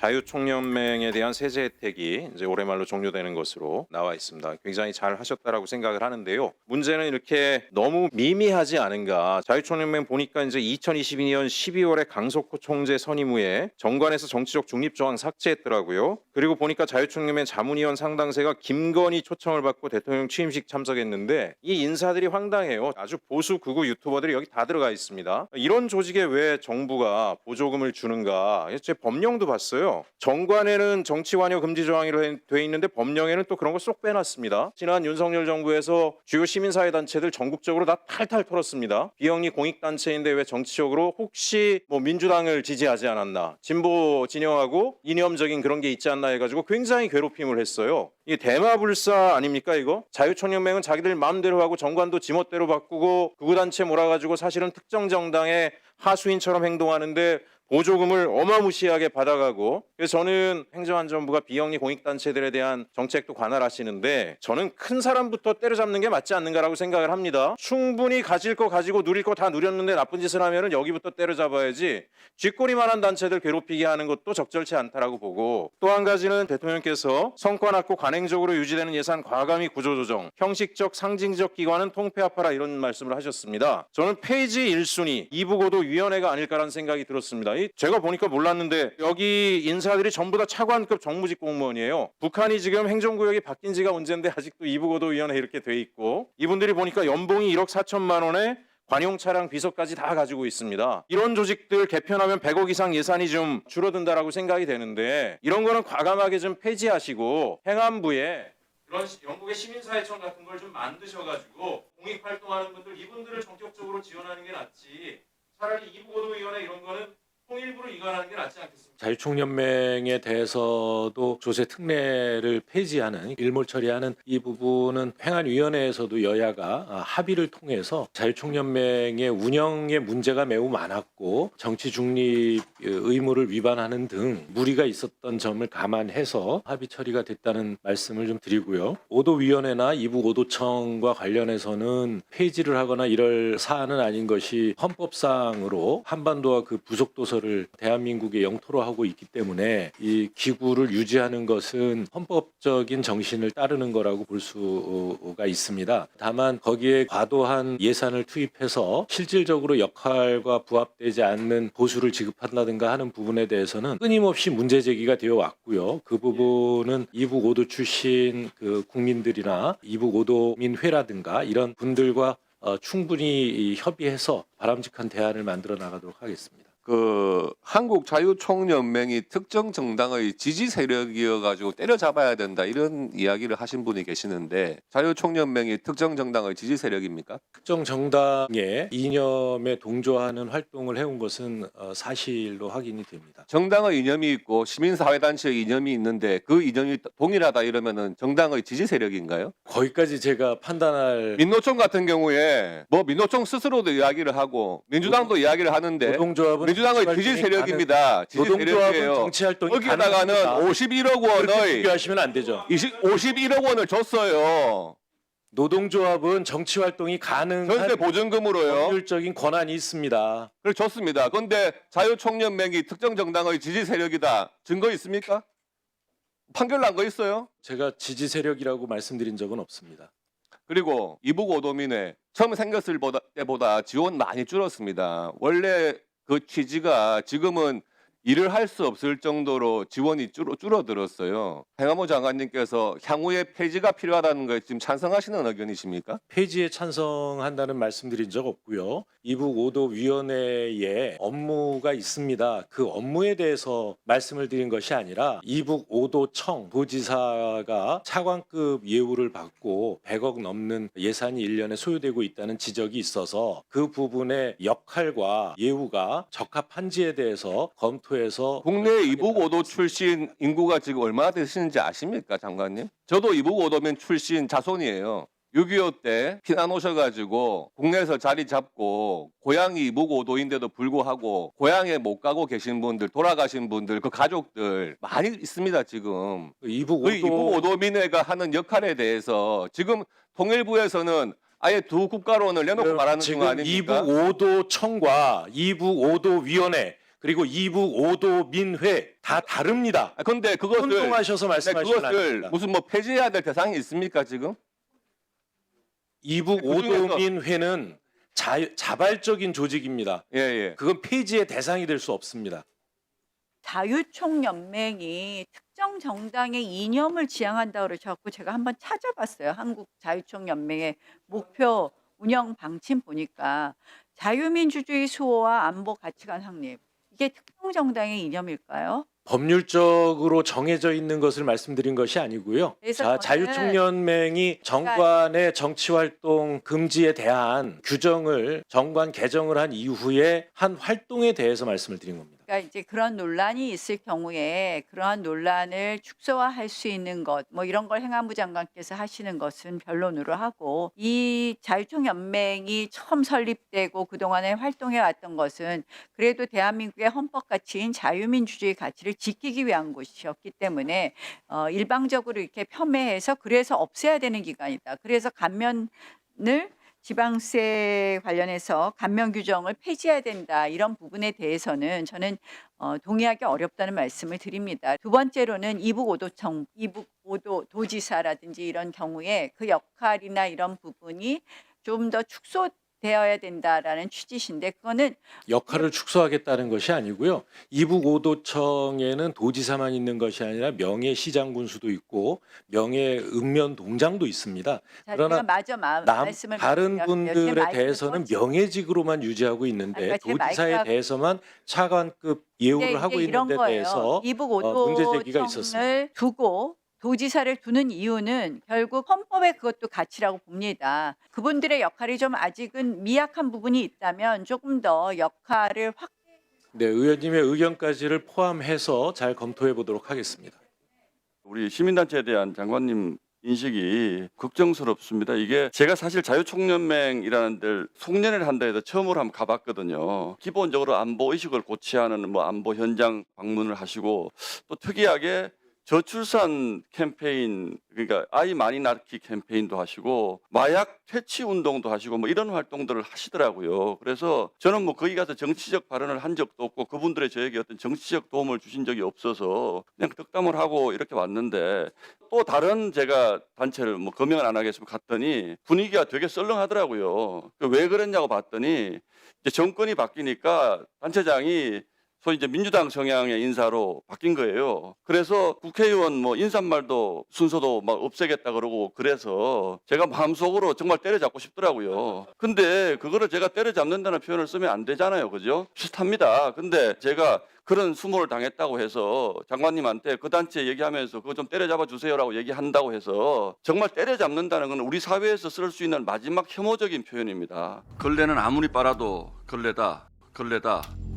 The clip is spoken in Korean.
자유총연맹에 대한 세제 혜택이 이제 올해 말로 종료되는 것으로 나와 있습니다. 굉장히 잘 하셨다라고 생각을 하는데요. 문제는 이렇게 너무 미미하지 않은가? 자유총연맹 보니까 이제 2022년 12월에 강석호 총재 선임 후에 정관에서 정치적 중립 조항 삭제했더라고요. 그리고 보니까 자유총연맹 자문위원 상당세가 김건희 초청을 받고 대통령 취임식 참석했는데 이 인사들이 황당해요. 아주 보수 극우 유튜버들이 여기 다 들어가 있습니다. 이런 조직에 왜 정부가 보조금을 주는가? 제 법령도 봤어요. 정관에는 정치 관여 금지 조항이 돼 있는데 법령에는 또 그런 거 쏙 빼놨습니다. 지난 윤석열 정부에서 주요 시민사회 단체들 전국적으로 다 탈탈 털었습니다. 비영리 공익 단체인데 왜 정치적으로 혹시 뭐 민주당을 지지하지 않았나, 진보 진영하고 이념적인 그런 게 있지 않나 해가지고 굉장히 괴롭힘을 했어요. 이게 대마불사 아닙니까 이거? 자유총연맹은 자기들 마음대로 하고 정관도 지멋대로 바꾸고 극우단체 몰아가지고 사실은 특정 정당의 하수인처럼 행동하는데 보조금을 어마무시하게 받아가고 그래서 저는 행정안전부가 비영리 공익단체들에 대한 정책도 관할하시는데 저는 큰 사람부터 때려잡는 게 맞지 않는가라고 생각을 합니다. 충분히 가질 거 가지고 누릴 거 다 누렸는데 나쁜 짓을 하면은 여기부터 때려잡아야지 쥐꼬리만한 단체들 괴롭히게 하는 것도 적절치 않다라고 보고 또 한 가지는 대통령께서 성과 낮고 관행적으로 유지되는 예산 과감히 구조조정 형식적 상징적 기관은 통폐합하라 이런 말씀을 하셨습니다. 저는 페이지 1순위 이부고도 위원회가 아닐까라는 생각이 들었습니다. 이 제가 보니까 몰랐는데 여기 인사들이 전부 다 차관급 정무직 공무원이에요. 북한이 지금 행정구역이 바뀐 지가 언젠데 아직도 이부고도위원회 이렇게 돼 있고 이분들이 보니까 연봉이 1억 4천만 원에 관용 차량 비서까지 다 가지고 있습니다. 이런 조직들 개편하면 100억 이상 예산이 좀 줄어든다라고 생각이 되는데 이런 거는 과감하게 좀 폐지하시고 행안부에 그런 시- 영국의 시민사회청 같은 걸 좀 만드셔가지고 공익 활동하는 분들 이분들을 전격적으로 지원하는 게 낫지 차라리 이부고도위원회 이런 거는 통일부로 이관하는 게 낫지 않겠습니까? 자유총연맹에 대해서도 조세 특례를 폐지하는 일몰 처리하는 이 부분은 행안위원회에서도 여야가 아, 합의를 통해서 자유총연맹의 운영에 문제가 매우 많았고 정치 중립 의무를 위반하는 등 무리가 있었던 점을 감안해서 합의 처리가 됐다는 말씀을 좀 드리고요. 오도위원회나 이북 오도청과 관련해서는 폐지를 하거나 이럴 사안은 아닌 것이 헌법상으로 한반도와 그 부속 도서 를 대한민국의 영토로 하고 있기 때문에 이 기구를 유지하는 것은 헌법적인 정신을 따르는 거라고 볼 수가 있습니다. 다만 거기에 과도한 예산을 투입해서 실질적으로 역할과 부합되지 않는 보수를 지급한다든가 하는 부분에 대해서는 끊임없이 문제 제기가 되어 왔고요. 그 부분은 이북 오도 출신 그 국민들이나 이북 오도민회라든가 이런 분들과 어, 충분히 이 협의해서 바람직한 대안을 만들어 나가도록 하겠습니다. 그 한국 자유총연맹이 특정 정당의 지지 세력이어 가지고 때려잡아야 된다 이런 이야기를 하신 분이 계시는데 자유총연맹이 특정 정당의 지지 세력입니까? 특정 정당의 이념에 동조하는 활동을 해온 것은 어, 사실로 확인이 됩니다. 정당의 이념이 있고 시민사회단체의 이념이 있는데 그 이념이 동일하다 이러면은 정당의 지지 세력인가요? 거기까지 제가 판단할 민노총 같은 경우에 뭐 민노총 스스로도 이야기를 하고 민주당도 이야기를 하는데 노동조합은 민주 당의 정치 지지 활동이 세력입니다. 노동조합은 세력이에요. 정치 활동이 거기에다가는 가능합니다. 51억 그렇게 원의 비교하시면 안 되죠. 20, 51억 원을 줬어요. 노동조합은 정치 활동이 전세 가능한 보증금으로요. 법률적인 권한이 있습니다. 그래 좋습니다. 그런데 자유총연맹이 특정 정당의 지지 세력이다. 증거 있습니까? 판결 난 거 있어요? 제가 지지 세력이라고 말씀드린 적은 없습니다. 그리고 이북 오도민회 처음 생겼을 보다- 때보다 지원 많이 줄었습니다. 원래 그 취지가 지금은 일을 할 수 없을 정도로 지원이 줄어, 줄어들었어요. 행안부 장관님께서 향후에 폐지가 필요하다는 거에 지금 찬성하시는 의견이십니까? 폐지에 찬성한다는 말씀드린 적 없고요. 이북 오도 위원회에 업무가 있습니다. 그 업무에 대해서 말씀을 드린 것이 아니라 이북 오도청 도지사가 차관급 예우를 받고 100억 넘는 예산이 1년에 소요되고 있다는 지적이 있어서 그 부분의 역할과 예우가 적합한지에 대해서 검토 해서 국내 이북 오도 출신 인구가 지금 얼마나 되시는지 아십니까, 장관님? 저도 이북 오도면 출신 자손이에요. 6.25 때 피난 오셔가지고 국내에서 자리 잡고 고향이 이북 오도인데도 불구하고 고향에 못 가고 계신 분들, 돌아가신 분들, 그 가족들 많이 있습니다, 지금. 이북 그 이북 오도 오도민회가 하는 역할에 대해서 지금 통일부에서는 아예 두 국가론을 내놓고 말하는 중 지금 아닙니까? 이북 오도 청과 이북 오도 위원회 그리고 이북 5도 민회 다 다릅니다. 아, 근데 그것을 혼동하셔서 근데 말씀하시면 안 그것을 됩니다. 무슨 뭐 폐지해야 될 대상이 있습니까 지금? 이북 그 중에서- 5도 민회는 자, 자발적인 조직입니다. 예 예. 그건 폐지의 대상이 될 수 없습니다. 자유총연맹이 특정 정당의 이념을 지향한다 그러셔갖고 제가 한번 찾아봤어요. 한국 자유총연맹의 목표 운영 방침 보니까 자유민주주의 수호와 안보 가치관 확립 이게 특정 정당의 이념일까요? 법률적으로 정해져 있는 것을 말씀드린 것이 아니고요. 그래서 자, 저는- 자유총연맹이 정관의 정치활동 금지에 대한 규정을 정관 개정을 한 이후에 한 활동에 대해서 말씀을 드린 겁니다. 그러니까 이제 그런 논란이 있을 경우에 그러한 논란을 축소화할 수 있는 것, 뭐 이런 걸 행안부 장관께서 하시는 것은 변론으로 하고 이 자유총연맹이 처음 설립되고 그동안에 활동해 왔던 것은 그래도 대한민국의 헌법 가치인 자유민주주의 가치를 지키기 위한 곳이었기 때문에 어, 일방적으로 이렇게 폄훼해서 그래서 없애야 되는 기관이다. 그래서 감면을 지방세 관련해서 감면 규정을 폐지해야 된다 이런 부분에 대해서는 저는 어, 동의하기 어렵다는 말씀을 드립니다. 두 번째로는 이북 오도청, 이북 오도 도지사라든지 이런 경우에 그 역할이나 이런 부분이 좀 더 축소 되어야 된다라는 취지신데 그거는 역할을 축소하겠다는 것이 아니고요. 이북 오도청에는 도지사만 있는 것이 아니라 명예 시장군수도 있고 명예 읍면 동장도 있습니다. 자, 그러나 제가 마저 마, 남 말씀을 다른. 제 분들에 마이크를 대해서는. 명예직으로만 유지하고 있는데 제 도지사에 마이크가- 대해서만 차관급 예우를 하고 이런 있는 데 거예요. 대해서 이북 어, 문제 제기가 오도청을 두고 도지사를 두는 이유는 결국 헌법에 그것도 가치라고 봅니다. 그분들의 역할이 좀 아직은 미약한 부분이 있다면 조금 더 역할을 확 네, 의원님의 의견까지를 포함해서 잘 검토해 보도록 하겠습니다. 우리 시민단체에 대한 장관님 인식이 걱정스럽습니다. 이게 제가 사실 자유총연맹이라는 데를 송년회를 한다 해서 처음으로 한번 가봤거든요. 기본적으로 안보 의식을 고취하는 뭐 안보 현장 방문을 하시고 또 특이하게 저출산 캠페인 그러니까 아이 많이 낳기 캠페인도 하시고 마약 퇴치 운동도 하시고 뭐 이런 활동들을 하시더라고요. 그래서 저는 뭐 거기 가서 정치적 발언을 한 적도 없고 그분들의 저에게 어떤 정치적 도움을 주신 적이 없어서 그냥 덕담을 하고 이렇게 왔는데 또 다른 제가 단체를 뭐 검명을 안 하겠으면 갔더니 분위기가 되게 썰렁하더라고요. 그왜 그랬냐고 봤더니 이제 정권이 바뀌니까 단체장이 소위 이제 민주당 성향의 인사로 바뀐 거예요. 그래서 국회의원 뭐 인사말도 순서도 막 없애겠다 그러고 그래서 제가 마음속으로 정말 때려잡고 싶더라고요. 근데 그거를 제가 때려잡는다는 표현을 쓰면 안 되잖아요. 그죠? 비슷합니다. 근데 제가 그런 수모를 당했다고 해서 장관님한테 그 단체 얘기하면서 그거 좀 때려잡아 주세요라고 얘기한다고 해서 정말 때려잡는다는 건 우리 사회에서 쓸 수 있는 마지막 혐오적인 표현입니다. 걸레는 아무리 빨아도 걸레다, 걸레다.